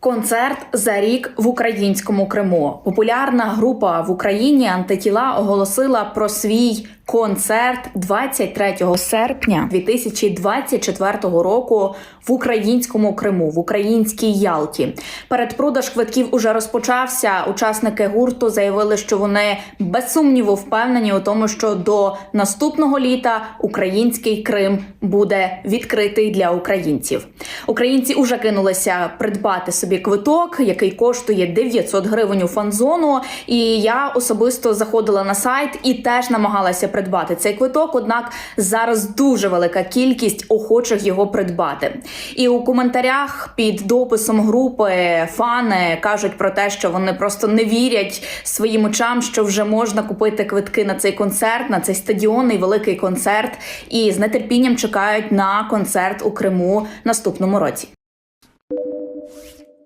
Концерт за рік в українському Криму. Популярна група в Україні антитіла оголосила про свій концерт 23 серпня 2024 року в українському Криму, в українській Ялті. Передпродаж квитків уже розпочався. Учасники гурту заявили, що вони без сумніву впевнені у тому, що до наступного літа український Крим буде відкритий для українців. Українці уже кинулися придбати собі квиток, який коштує 900 гривень у фан-зону. І я особисто заходила на сайт і теж намагалася придбати цей квиток. Однак зараз дуже велика кількість охочих його придбати. І у коментарях під дописом групи фани кажуть про те, що вони просто не вірять своїм очам, що вже можна купити квитки на цей концерт, на цей стадіонний великий концерт, і з нетерпінням чекають на концерт у Криму наступному році.